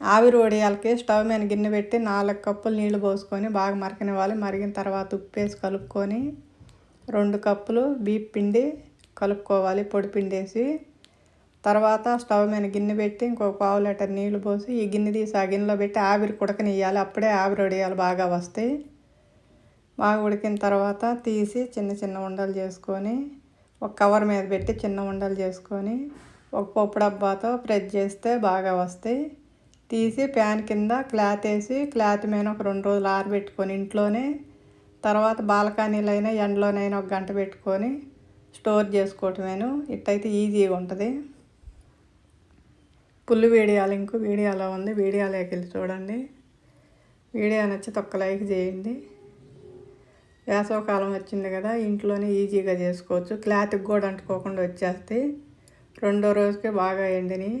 ఆవిరి వడియాలకి స్టవ్ మీద గిన్నె పెట్టి నాలుగు కప్పులు నీళ్ళు పోసుకొని బాగా మరకనివ్వాలి. మరిగిన తర్వాత ఉప్పు వేసి కలుపుకొని రెండు కప్పులు బీప్ పిండి కలుపుకోవాలి. పొడి పిండి వేసి తర్వాత స్టవ్ మీద గిన్నె పెట్టి ఇంకొక పావు లీటర్ నీళ్ళు పోసి ఈ గిన్నె తీసి ఆ గిన్నెలో పెట్టి ఆవిరి కుడకనియ్యాలి అప్పుడే ఆవిరి వడియాలు బాగా వస్తాయి. బాగా ఉడికిన తర్వాత తీసి చిన్న చిన్న ఉండలు చేసుకొని ఒక కవర్ మీద పెట్టి చిన్న ఉండలు చేసుకొని ఒక పప్పు డబ్బాతో ప్రెస్ చేస్తే బాగా వస్తాయి. తీసి ప్యాన్ కింద క్లాత్ వేసి క్లాత్ మీద ఒక రెండు రోజులు ఆరబెట్టుకొని ఇంట్లోనే తర్వాత బాల్కనీలైనా ఎండలోనైనా ఒక గంట పెట్టుకొని స్టోర్ చేసుకోవటమేను. ఇట్టయితే ఈజీగా ఉంటుంది. పుల్లు వీడియో ఇంకో వీడియోలో ఉంది. వీడియోలోకి వెళ్ళి చూడండి. వీడియో నచ్చి తొక్క లైక్ చేయండి. వేసవకాలం వచ్చింది కదా ఇంట్లోనే ఈజీగా చేసుకోవచ్చు. క్లాత్కి కూడా అంటుకోకుండా వచ్చేస్తాయి. రెండో రోజుకే బాగా ఎండినాయి.